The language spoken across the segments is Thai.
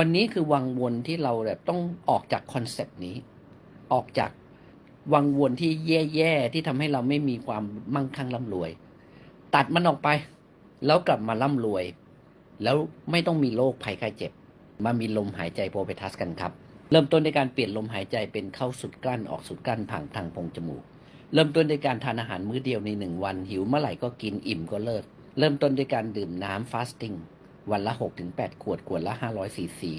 วันนี้คือวังวนที่เราแบบต้องออกจากคอนเซปต์นี้ ออกจากวังวนที่แย่ๆที่ทำให้เราไม่มีความมั่งคั่งร่ำรวย ตัดมันออกไป แล้วกลับมาร่ำรวย แล้วไม่ต้องมีโรคภัยไข้เจ็บ มามีลมหายใจโปรเปทัสกันครับ เริ่มต้นในการเปลี่ยนลมหายใจเป็นเข้าสุดกลั้นออกสุดกลั้นผ่านทางโพรงจมูก เริ่มต้นในการทานอาหารมื้อเดียวในหนึ่งวันหิวเมื่อไหร่ก็กินอิ่มก็เลิก เริ่มต้นด้วยการดื่มน้ำฟาสติ้ง วันละ 6-8 ขวด ขวดละ 500ซีซี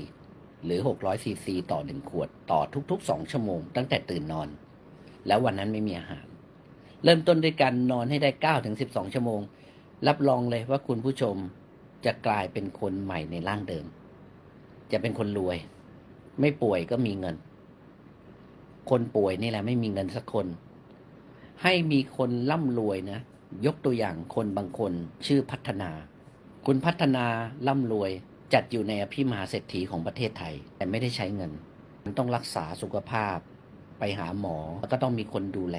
หรือ 600ซีซีต่อ 1 ขวดต่อทุก ๆ 2 ชั่วโมง ตั้งแต่ตื่นนอน แล้ววันนั้นไม่มีอาหาร เริ่มต้นด้วยการนอนให้ได้9ถึง12 ชั่วโมง รับรองเลยว่าคุณผู้ชมจะกลายเป็นคนใหม่ในร่างเดิม จะเป็นคนรวย ไม่ป่วยก็มีเงิน คนป่วยนี่แหละไม่มีเงินสักคน ให้มีคนร่ำรวยนะ ยกตัวอย่างคนบางคนชื่อพัฒนา คุณพัฒนาร่ำรวยจัดอยู่ในอภิมหาเศรษฐีของประเทศไทย แต่ไม่ได้ใช้เงิน มันต้องรักษาสุขภาพ ไปหาหมอแล้วก็ต้องมีคนดูแล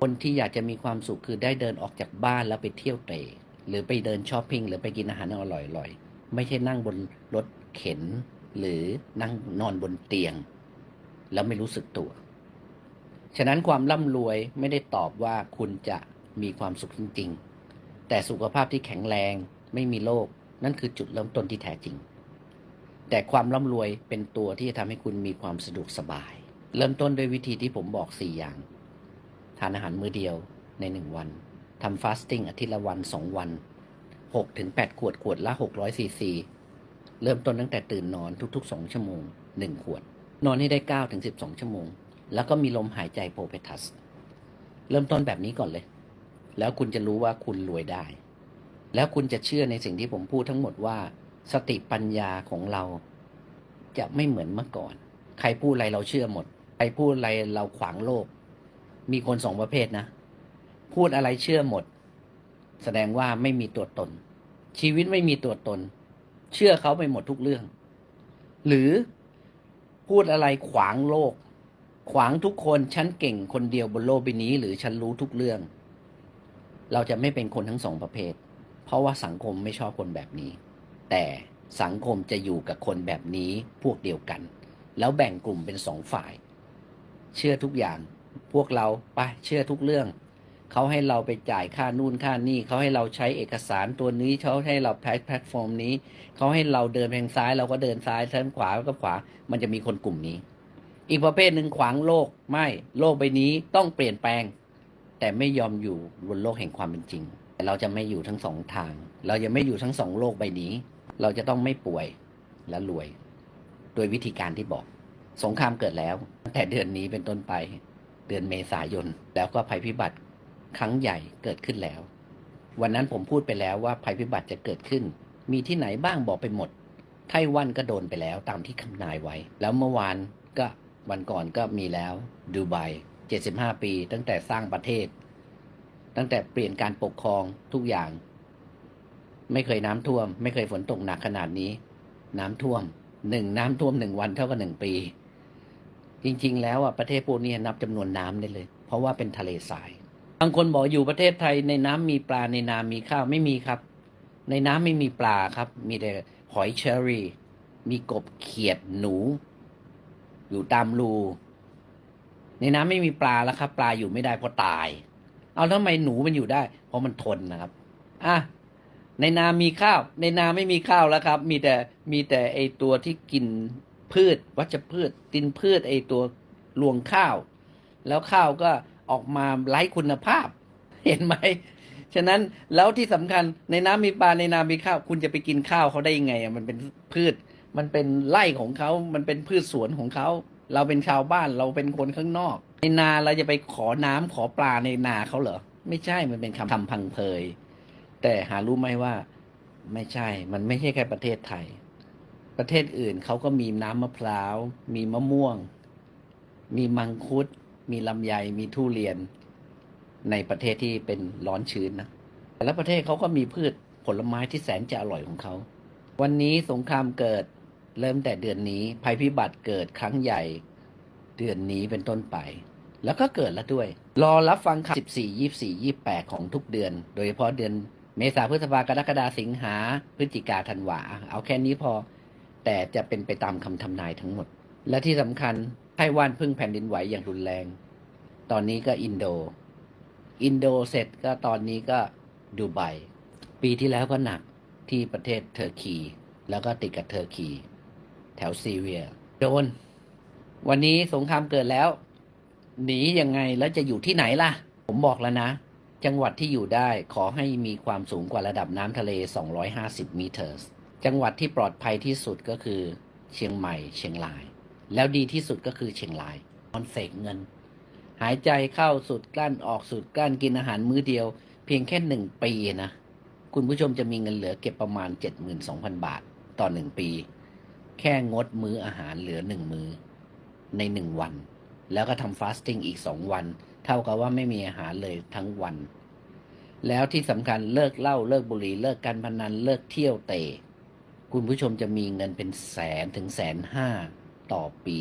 คนที่อยากจะมีความสุขคือได้เดินออกจากบ้านแล้วไปเที่ยวเตะหรือไปเดินช้อปปิ้งหรือไปกินอาหารอร่อยๆ ไม่ใช่นั่งบนรถเข็น หรือนั่งนอนบนเตียง แล้วไม่รู้สึกตัว ฉะนั้นความร่ำรวยไม่ได้ตอบว่าคุณจะมีความสุขจริง ๆ แต่สุขภาพที่แข็งแรง ไม่มีโรคนั่นคือจุดเริ่มต้นที่แท้จริง แต่ความร่ำรวยเป็นตัวที่จะทำให้คุณมีความสะดวกสบาย เริ่มต้นด้วยวิธีที่ผมบอก 4 อย่าง ทานอาหารมื้อเดียวใน 1 วันทำฟาสติ้งอาทิตย์ละวัน 2 วัน6ถึง8ขวดขวดละ 600ซีซีเริ่มต้นตั้งแต่ตื่นนอนทุก ๆ 2 ชั่วโมง 1 ขวด นอนให้ได้9ถึง12 ชั่วโมง แล้วก็มีลมหายใจโพเปทัส เริ่มต้นแบบนี้ก่อนเลย แล้วคุณจะรู้ว่าคุณรวยได้ แล้วคุณจะเชื่อในสิ่งที่ผมพูดทั้งหมดว่า สติปัญญาของเราจะไม่เหมือนเมื่อก่อน ใครพูดอะไรเราเชื่อหมด ใครพูดอะไรเราขวางโลก มีคนสองประเภทนะ พูดอะไรเชื่อหมด แสดงว่าไม่มีตัวตน ชีวิตไม่มีตัวตน เชื่อเขาไปหมดทุกเรื่อง หรือพูดอะไรขวางโลก ขวางทุกคน ฉันเก่งคนเดียวบนโลกใบนี้ หรือฉันรู้ทุกเรื่อง เราจะไม่เป็นคนทั้งสองประเภท เพราะว่าสังคมไม่ชอบคนแบบนี้ แต่สังคมจะอยู่กับคนแบบนี้พวกเดียวกัน แล้วแบ่งกลุ่มเป็นสองฝ่าย เชื่อทุกอย่างพวกเราไปเชื่อทุกเรื่องเขาให้เราไปจ่ายค่านู่นค่านี่เขาให้เราใช้เอกสารตัวนี้เขาให้เราใช้แพลตฟอร์มนี้เขาให้เราเดินทางซ้ายเราก็เดินซ้ายทางขวาก็ขวา มันจะมีคนกลุ่มนี้ อีกประเภทหนึ่งขวางโลกไม่โลกใบนี้ต้องเปลี่ยนแปลง แต่ไม่ยอมอยู่บนโลกแห่งความเป็นจริง เราจะไม่อยู่ทั้งสองทาง เราจะไม่อยู่ทั้งสองโลกใบนี้ เราจะต้องไม่ป่วยและรวย โดยวิธีการที่บอก สงครามเกิดแล้วตั้งแต่เดือนนี้เป็นต้นไป เดือนเมษายน แล้วก็ภัยพิบัติครั้งใหญ่เกิดขึ้นแล้ว วันนั้นผมพูดไปแล้วว่าภัยพิบัติจะเกิดขึ้น มีที่ไหนบ้างบอกไปหมด ไต้หวันก็โดนไปแล้วตามที่คำนายไว้ แล้วเมื่อวานก็วันก่อนก็มีแล้วดูไบ75 ปี ตั้งแต่สร้างประเทศ ตั้งแต่เปลี่ยนการปกครองทุกอย่าง ไม่เคยน้ำท่วม ไม่เคยฝนตกหนักขนาดนี้ น้ำท่วมหนึ่งน้ำท่วมหนึ่งวันเท่ากับหนึ่งปี จริง ๆ แล้วอะประเทศพวกนี้นับจำนวนน้ำได้เลย เพราะว่าเป็นทะเลทรายบางคนบอกอยู่ประเทศไทยในน้ำมีปลาในนามีข้าวไม่มีครับ ในน้ำไม่มีปลาครับ มีแต่หอยเชอรี่ มีกบเขียดหนู อยู่ตามรูในน้ำไม่มีปลาแล้วครับ ปลาอยู่ไม่ได้เพราะตาย เอาทำไมหนูมันอยู่ได้ เพราะมันทนนะครับ อะในนามีข้าว ในนาไม่มีข้าวแล้วครับ มีแต่มีแต่ไอตัวที่กินพืช วัชพืชกินพืชไอตัวรวงข้าว แล้วข้าวก็ออกมาไร้คุณภาพ เห็นไหมฉะนั้นแล้วที่สำคัญในน้ำมีปลาในนามีข้าว คุณจะไปกินข้าวเขาได้ยังไงอะมันเป็นพืช มันเป็นไร่ของเขา มันเป็นพืชสวนของเขา เราเป็นชาวบ้านเราเป็นคนข้างนอก ในนาเราจะไปขอน้ำขอปลาในนาเขาเหรอ ไม่ใช่มันเป็นคำทำพังเพย แต่หารู้ไหมว่าไม่ใช่ มันไม่ใช่แค่ประเทศไทย ประเทศอื่นเขาก็มีน้ำมะพร้าว มีมะม่วง มีมังคุด มีลำไย มีทุเรียน ในประเทศที่เป็นร้อนชื้นนะ แต่ละประเทศเขาก็มีพืชผลไม้ที่แสนจะอร่อยของเขา วันนี้สงครามเกิดเริ่มแต่เดือนนี้ ภัยพิบัติเกิดครั้งใหญ่ เดือนนี้เป็นต้นไป แล้วก็เกิดแล้วด้วย รอรับฟังข่าว14 24 28 ของทุกเดือน โดยเฉพาะเดือนเมษาพฤษภากรกฎาสิงหาพฤศจิกาธันวา เอาแค่นี้พอ แต่จะเป็นไปตามคำทำนายทั้งหมด และที่สำคัญไต้หวันพึ่งแผ่นดินไหวอย่างรุนแรง ตอนนี้ก็อินโด อินโดเสร็จก็ตอนนี้ก็ดูไบปีที่แล้วก็หนักที่ประเทศเทอร์คี แล้วก็ติดกับเทอร์คี แถวซีเรีย โดน วันนี้สงครามเกิดแล้ว หนียังไงแล้วจะอยู่ที่ไหนล่ะ ผมบอกแล้วนะ จังหวัดที่อยู่ได้ขอให้มีความสูงกว่าระดับน้ำทะเล 250เมตรจังหวัดที่ปลอดภัยที่สุดก็คือ เชียงใหม่ เชียงราย แล้วดีที่สุดก็คือเชียงรายนอนเสกเงิน หายใจเข้าสุดกลั้นออกสุดกลั้นกินอาหารมื้อเดียว เพียงแค่หนึ่งปีนะ คุณผู้ชมจะมีเงินเหลือเก็บประมาณ 72,000 บาทต่อหนึ่งปี แค่งดมื้ออาหารเหลือหนึ่งมื้อในหนึ่งวัน แล้วก็ทำฟาสติ้งอีกสองวัน เท่ากับว่าไม่มีอาหารเลยทั้งวัน แล้วที่สำคัญเลิกเหล้าเลิกบุหรี่เลิกการพนันเลิกเที่ยวเตะคุณผู้ชมจะมีเงินเป็นแสนถึงแสนห้าต่อปี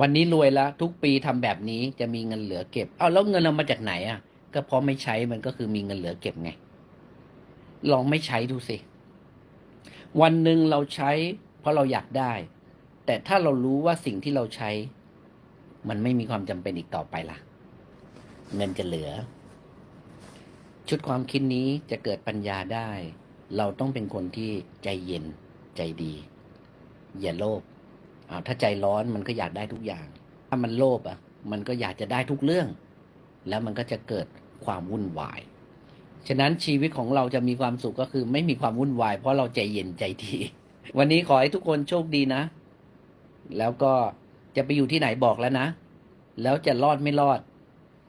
วันนี้รวยแล้ว ทุกปีทำแบบนี้จะมีเงินเหลือเก็บ เอาแล้วเงินเอามาจากไหนอะ ก็เพราะไม่ใช้มันก็คือมีเงินเหลือเก็บไง ลองไม่ใช้ดูสิวันหนึ่งเราใช้ เพราะเราอยากได้ แต่ถ้าเรารู้ว่าสิ่งที่เราใช้ มันไม่มีความจำเป็นอีกต่อไปละเงินจะเหลือ ชุดความคิดนี้จะเกิดปัญญาได้ เราต้องเป็นคนที่ใจเย็นใจดี อย่าโลภอาถ้าใจร้อนมันก็อยากได้ทุกอย่าง ถ้ามันโลภอะ มันก็อยากจะได้ทุกเรื่อง แล้วมันก็จะเกิดความวุ่นวาย ฉะนั้นชีวิตของเราจะมีความสุขก็คือไม่มีความวุ่นวาย เพราะเราใจเย็นใจดี วันนี้ขอให้ทุกคนโชคดีนะ แล้วก็ จะไปอยู่ที่ไหนบอกแล้วนะ แล้วจะรอดไม่รอด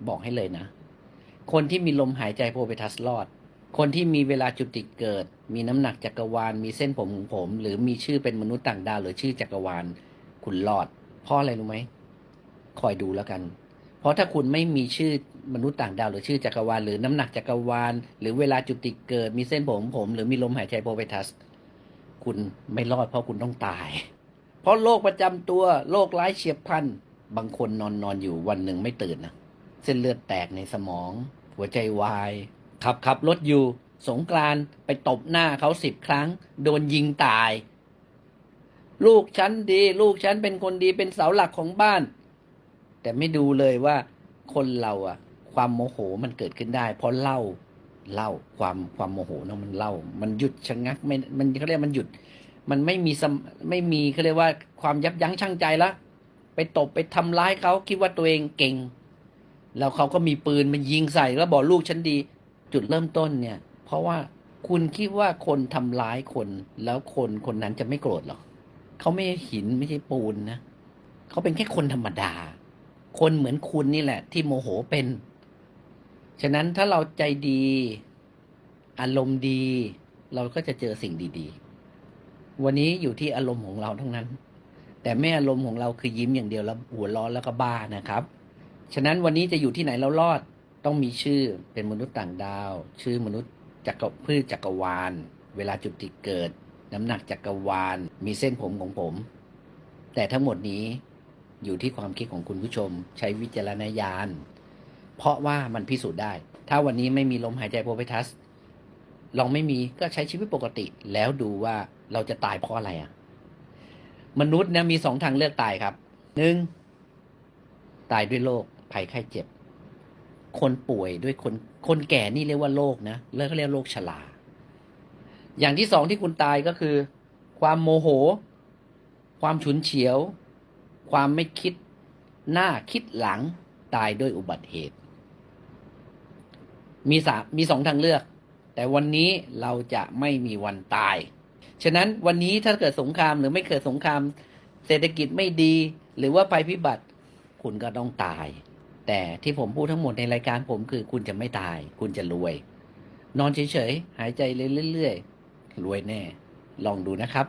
บอกให้เลยนะ คนที่มีลมหายใจโพเปทัสรอด คนที่มีเวลาจุติเกิด มีน้ำหนักจักรวาล มีเส้นผมของผม หรือมีชื่อเป็นมนุษย์ต่างดาว หรือชื่อจักรวาล คุณรอด เพราะอะไรรู้ไหม คอยดูแล้วกัน เพราะถ้าคุณไม่มีชื่อมนุษย์ต่างดาว หรือชื่อจักรวาล หรือน้ำหนักจักรวาล หรือเวลาจุติเกิด มีเส้นผมผม หรือมีลมหายใจโพเปทัส คุณไม่รอดเพราะคุณต้องตาย เพราะโรคประจำตัวโรคร้ายเฉียบพลัน บางคนนอนนอนอยู่วันหนึ่งไม่ตื่นนะเส้นเลือดแตกในสมอง หัวใจวาย ขับขับรถอยู่ สงกรานต์ไปตบหน้าเขาสิบครั้ง โดนยิงตาย ลูกฉันดี ลูกฉันเป็นคนดีเป็นเสาหลักของบ้าน แต่ไม่ดูเลยว่า คนเราอะความโมโหมันเกิดขึ้นได้ เพราะเล้าเล้าความความโมโหเนอะมันเล้ามันหยุดชะงักไม่มันเขาเรียกมันหยุด มันไม่มีมไม่มีเขาเรียกว่าความยับยั้งชั่งใจละไปตบไปทำร้ายเขาคิดว่าตัวเองเก่ง แล้วเขาก็มีปืนมันยิงใส่แล้วบอกลูกฉันดี จุดเริ่มต้นเนี่ย เพราะว่าคุณคิดว่าคนทำร้ายคน แล้วคนคนนั้นจะไม่โกรธหรอเขาไม่ใช่หินไม่ใช่ปูนนะเขาเป็นแค่คนธรรมดา คนเหมือนคุณนี่แหละ ที่โมโหเป็น ฉะนั้นถ้าเราใจดี อารมณ์ดี เราก็จะเจอสิ่งดี ๆ วันนี้อยู่ที่อารมณ์ของเราทั้งนั้น แต่ไม่อารมณ์ของเราคือยิ้มอย่างเดียวแล้วหัวร้อนแล้วก็บ้านะครับ ฉะนั้นวันนี้จะอยู่ที่ไหนเรารอดต้องมีชื่อเป็นมนุษย์ต่างดาว ชื่อมนุษย์จักรพืชจักรวาล เวลาจุติเกิด น้ำหนักจักรวาล มีเส้นผมของผม แต่ทั้งหมดนี้อยู่ที่ความคิดของคุณผู้ชม ใช้วิจารณญาณเพราะว่ามันพิสูจน์ได้ ถ้าวันนี้ไม่มีลมหายใจโพเปทัส ลองไม่มีก็ใช้ชีวิตปกติ แล้วดูว่าเราจะตายเพราะอะไรอะ มนุษย์เนี่ยมีสองทางเลือกตายครับหนึ่งตายด้วยโรคภัยไข้เจ็บ คนป่วยด้วยคนคนแก่นี่เรียกว่าโรคนะแล้วก็เรียกโรคชราอย่างที่สองที่คุณตายก็คือ ความโมโห ความฉุนเฉียว ความไม่คิดหน้าคิดหลังตายด้วยอุบัติเหตุ มีสามมีสองทางเลือก แต่วันนี้เราจะไม่มีวันตาย ฉะนั้นวันนี้ถ้าเกิดสงครามหรือไม่เกิดสงคราม เศรษฐกิจไม่ดี หรือว่าภัยพิบัติ คุณก็ต้องตาย แต่ที่ผมพูดทั้งหมดในรายการผมคือคุณจะไม่ตาย คุณจะรวย นอนเฉยๆ หายใจเรื่อยๆ รวยแน่ ลองดูนะครับ